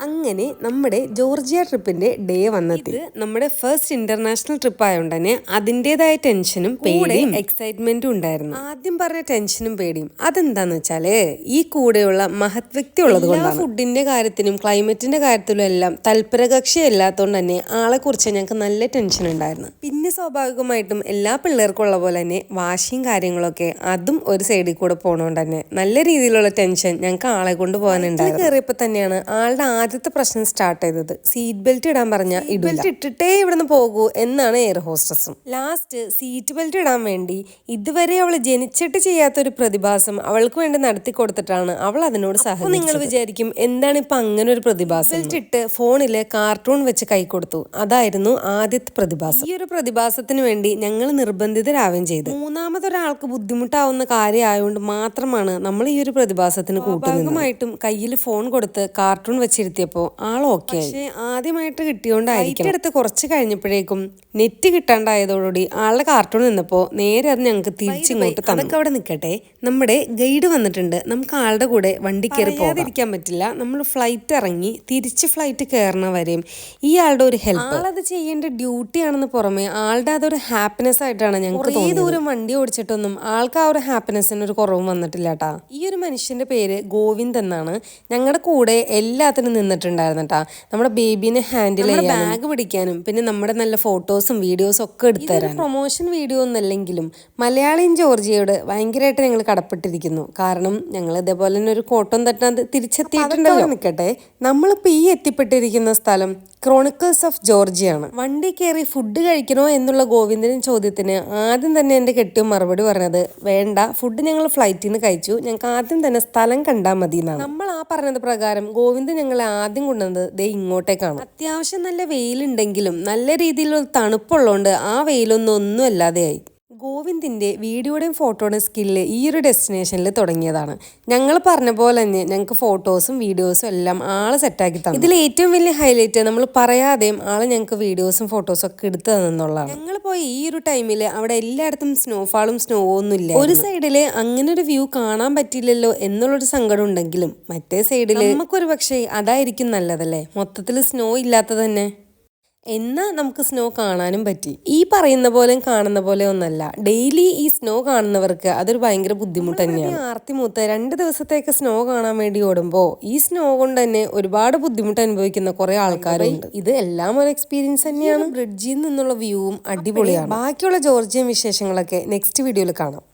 അങ്ങനെ നമ്മുടെ Georgia ട്രിപ്പിന്റെ day വന്നെത്തി ഇത് നമ്മുടെ ഫസ്റ്റ് ഇന്റർനാഷണൽ ട്രിപ്പ് ആയതുകൊണ്ട് തന്നെ അതിന്റെതായ ടെൻഷനും പേടിയും എക്സൈറ്റ്മെന്റും ഉണ്ടായിരുന്നു. ആദ്യം പറഞ്ഞ ടെൻഷനും പേടിയും. അതെന്താന്ന് വെച്ചാൽ ഈ കൂടെയുള്ള മഹത് വ്യക്തി ഉള്ളത് കൊണ്ടാണ്. ഫുഡിന്റെ കാര്യത്തിനും ക്ലൈമറ്റിന്റെ കാര്യത്തിലും എല്ലാം തൽപരകക്ഷി അല്ലാത്തതുകൊണ്ട് തന്നെ ആളെ കുറിച്ച് ഞങ്ങൾക്ക് നല്ല ടെൻഷൻ ഉണ്ടായിരുന്നു. പിന്നെ സ്വാഭാവികമായിട്ടും എല്ലാ പിള്ളേർക്കും ഉള്ള പോലെ തന്നെ വാശിയും കാര്യങ്ങളൊക്കെ അതും ഒരു സൈഡിൽ കൂടെ പോണോണ്ട് തന്നെ നല്ല രീതിയിലുള്ള ടെൻഷൻ ഞങ്ങൾക്ക് ആളെ കൊണ്ട് പോകാനുണ്ടായിരുന്നു. കയറിയപ്പോ തന്നെയാണ് ആളുടെ ആദ്യത്തെ പ്രശ്നം സ്റ്റാർട്ട് ചെയ്തത്. സീറ്റ് ബെൽറ്റ് ഇടാൻ പറഞ്ഞ ബെൽറ്റ് ഇട്ടിട്ടേ ഇവിടുന്ന് പോകൂ എന്നാണ് എയർ ഹോസ്റ്റസും ലാസ്റ്റ് സീറ്റ് ബെൽറ്റ് ഇടാൻ വേണ്ടി ഇതുവരെ അവൾ ജനിച്ചിട്ട് ചെയ്യാത്തൊരു പ്രതിഭാസം അവൾക്ക് വേണ്ടി നടത്തി കൊടുത്തിട്ടാണ് അവൾ അതിനോട് സഹായം നിങ്ങൾ വിചാരിക്കും എന്താണ് ഇപ്പൊ അങ്ങനെ ഒരു പ്രതിഭാസം ബെൽറ്റ് ഇട്ട് ഫോണിൽ കാർട്ടൂൺ വെച്ച് കൈ കൊടുത്തു. അതായിരുന്നു ആദ്യത്തെ പ്രതിഭാസം. ഈ ഒരു പ്രതിഭാസത്തിന് വേണ്ടി ഞങ്ങൾ നിർബന്ധിതരാവുകയും ചെയ്തു. മൂന്നാമതൊരാൾക്ക് ബുദ്ധിമുട്ടാവുന്ന കാര്യമായതുകൊണ്ട് മാത്രമാണ് നമ്മൾ ഈ ഒരു പ്രതിഭാസത്തിന് കൂട്ടുന്നതുമായിട്ടും കയ്യിൽ ഫോൺ കൊടുത്ത് കാർട്ടൂൺ വെച്ചിരുത്തിയപ്പോൾ ആൾ ഓക്കെ പക്ഷേ ആദ്യമായിട്ട് കിട്ടിയോണ്ടായിരിക്കും അടുത്ത് കുറച്ച് കഴിഞ്ഞപ്പോഴേക്കും നെറ്റ് കിട്ടാണ്ടായതോടുകൂടി ആളുടെ കാർട്ടൂൺ നിന്നപ്പോൾ നേരെ അത് ഞങ്ങൾക്ക് തിരിച്ചിങ്ങോട്ട് അതൊക്കെ അവിടെ നിൽക്കട്ടെ നമ്മുടെ ഗൈഡ് വന്നിട്ടുണ്ട്. നമുക്ക് ആളുടെ കൂടെ വണ്ടി കയറി പോകാതിരിക്കാൻ പറ്റില്ല. നമ്മൾ ഫ്ലൈറ്റ് ഇറങ്ങി തിരിച്ച് ഫ്ലൈറ്റ് കയറണവരെയും ഈ ആളുടെ ഒരു ഹെൽപ്പ് ആളത് ചെയ്യേണ്ട ഡ്യൂട്ടി ആണെന്ന് പുറമെ ആളുടെ അതൊരു ഹാപ്പിനെസ് ആയിട്ടാണ് ഞങ്ങൾക്ക് ഈ ദൂരം വണ്ടി ഓടിച്ചിട്ടൊന്നും ആൾക്ക് ആ ഒരു ഹാപ്പിനെസ്സിന് ഒരു കുറവും വന്നിട്ടില്ല കേട്ടാ ഈ ഒരു മനുഷ്യന്റെ പേര് ഗോവിന്ദ് എന്നാണ്. ഞങ്ങളുടെ കൂടെ എല്ലാത്തിനും നിന്നിട്ടുണ്ടായിരുന്നു കേട്ടോ നമ്മുടെ ബേബീനെ ഹാൻഡിൽ ചെയ്യാൻ ബാഗ് പിടിക്കാനും പിന്നെ നമ്മുടെ നല്ല ഫോട്ടോസും വീഡിയോസും ഒക്കെ എടുത്തു തരാൻ പ്രൊമോഷൻ വീഡിയോ ഒന്നല്ലെങ്കിലും മലയാളിയും ജോർജിയോട് ഭയങ്കരമായിട്ട് ഞങ്ങൾ കടപ്പെട്ടിരിക്കുന്നു. കാരണം ഞങ്ങൾ ഇതേപോലെ തന്നെ ഒരു കോട്ടം തട്ടാൻ തിരിച്ചെത്തിയിട്ടുണ്ടല്ലോ. നിൽക്കട്ടെ നമ്മളിപ്പോൾ ഈ എത്തിപ്പെട്ടിരിക്കുന്ന സ്ഥലം ക്രോണിക്കിൾസ് ഓഫ് ജോർജിയാണ് വണ്ടി കയറി ഫുഡ് കഴിക്കണോ എന്നുള്ള ഗോവിന്ദൻ ചോദ്യത്തിന് ആദ്യം തന്നെ എന്റെ കെട്ടിയും മറുപടി പറഞ്ഞത് വേണ്ട ഫുഡ് ഞങ്ങൾ ഫ്ലൈറ്റിൽ നിന്ന് കഴിച്ചു. ഞങ്ങൾക്ക് ആദ്യം തന്നെ സ്ഥലം കണ്ടാൽ മതി എന്നാണ്. നമ്മൾ ആ പറഞ്ഞത് പ്രകാരം ഗോവിന്ദൻ ഞങ്ങളെ ആദ്യം കൊണ്ടുവന്നത് ദേ ഇങ്ങോട്ടേക്കാണ്. അത്യാവശ്യം നല്ല വെയിലുണ്ടെങ്കിലും നല്ല രീതിയിലുള്ള തണുപ്പുള്ളതുകൊണ്ട് ആ വെയിലൊന്നും ഒന്നും അല്ലാതെയായി ഗോവിന്ദിന്റെ വീഡിയോയുടെയും ഫോട്ടോയുടെയും സ്കില്ല് ഈ ഒരു ഡെസ്റ്റിനേഷനിൽ തുടങ്ങിയതാണ്. ഞങ്ങൾ പറഞ്ഞ പോലെ തന്നെ ഞങ്ങൾക്ക് ഫോട്ടോസും വീഡിയോസും എല്ലാം ആൾ സെറ്റാക്കി തന്നു. ഇതിൽ ഏറ്റവും വലിയ ഹൈലൈറ്റ് നമ്മൾ പറയാതെയും ആൾ ഞങ്ങൾക്ക് വീഡിയോസും ഫോട്ടോസും ഒക്കെ എടുത്തു തന്നെന്നുള്ളതാണ്. ഞങ്ങൾ പോയി ഈ ഒരു ടൈമിൽ അവിടെ എല്ലായിടത്തും സ്നോഫാളും സ്നോ ഒന്നും ഇല്ല ഒരു സൈഡിൽ അങ്ങനെ ഒരു വ്യൂ കാണാൻ പറ്റില്ലല്ലോ എന്നുള്ളൊരു സങ്കടം ഉണ്ടെങ്കിലും മറ്റേ സൈഡിൽ നമുക്കൊരു പക്ഷേ അതായിരിക്കും നല്ലതല്ലേ? മൊത്തത്തിൽ സ്നോ ഇല്ലാത്തത് തന്നെ. എന്നാ നമുക്ക് സ്നോ കാണാനും പറ്റി. ഈ പറയുന്ന പോലെ കാണുന്ന പോലെ ഒന്നല്ല. ഡെയിലി ഈ സ്നോ കാണുന്നവർക്ക് അതൊരു ഭയങ്കര ബുദ്ധിമുട്ട് തന്നെയാണ്. ആർത്തി മൂത്ത് രണ്ട് ദിവസത്തേക്ക് സ്നോ കാണാൻ വേണ്ടി ഓടുമ്പോൾ ഈ സ്നോ കൊണ്ട് തന്നെ ഒരുപാട് ബുദ്ധിമുട്ട് അനുഭവിക്കുന്ന കുറെ ആൾക്കാരുണ്ട്. ഇത് എല്ലാം ഒരു എക്സ്പീരിയൻസ് തന്നെയാണ്. ബ്രിഡ്ജിൽ നിന്നുള്ള വ്യൂവും അടിപൊളിയാണ്. ബാക്കിയുള്ള ജോർജിയൻ വിശേഷങ്ങളൊക്കെ നെക്സ്റ്റ് വീഡിയോയിൽ കാണാം.